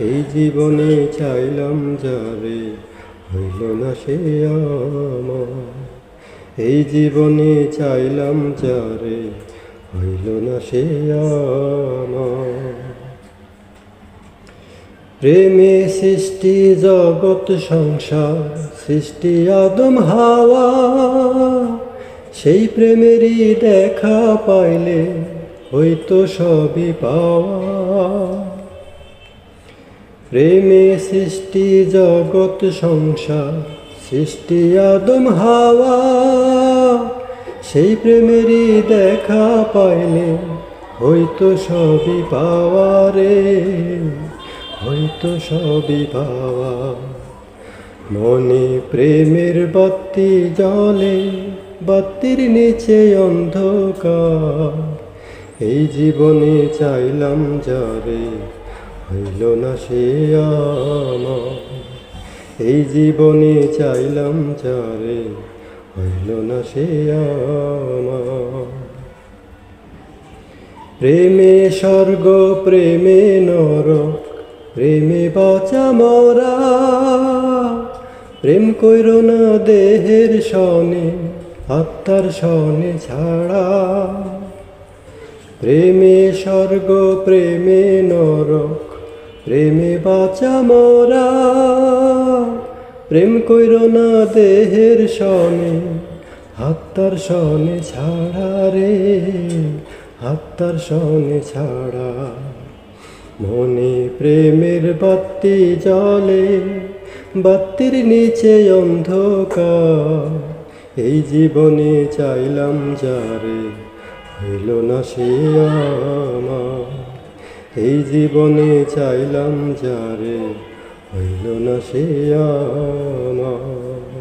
এই জীবনে চাইলাম যারে হইল না সে আমার। এই জীবনে চাইলাম যারে হইল না সে আমার। প্রেমে সৃষ্টি, জগৎ, সংসার, সৃষ্টি, আদম, হাওয়া, সেই প্রেমেরই দেখা পাইলে হয়তো সবই পাওয়া। প্রেমে সৃষ্টি, জগৎ, সংসার, সৃষ্টি, আদম, হাওয়া। সেই প্রেমেরই দেখা পাইলে হয়তো সবই পাওয়া রে, হয়তো সবই পাওয়া। মনে প্রেমের বাতি জলে বাতির নিচে অন্ধকার। এই জীবনে চাইলাম যারে হইল না সে এই জীবনে চাইলাম যারে হইল না সে প্রেমে স্বর্গ, প্রেমে নরক, প্রেমে বাঁচা মরা। প্রেম কইর না দেহের সনে, আত্মার সনে ছাড়া। প্রেমে স্বর্গ, প্রেমে নরক প্রেমে বাঁচা মরা, প্রেম কইর না দেহের সনে, আত্মার সনে ছাড়া রে, আত্মার সনে ছাড়া। মনে প্রেমের বাতি জলে বাতির নিচে অন্ধকার, এই জীবনে চাইলাম যারে, হইল না সে আমার। এই জীবনে চাইলাম যারে হইল না সে আমার।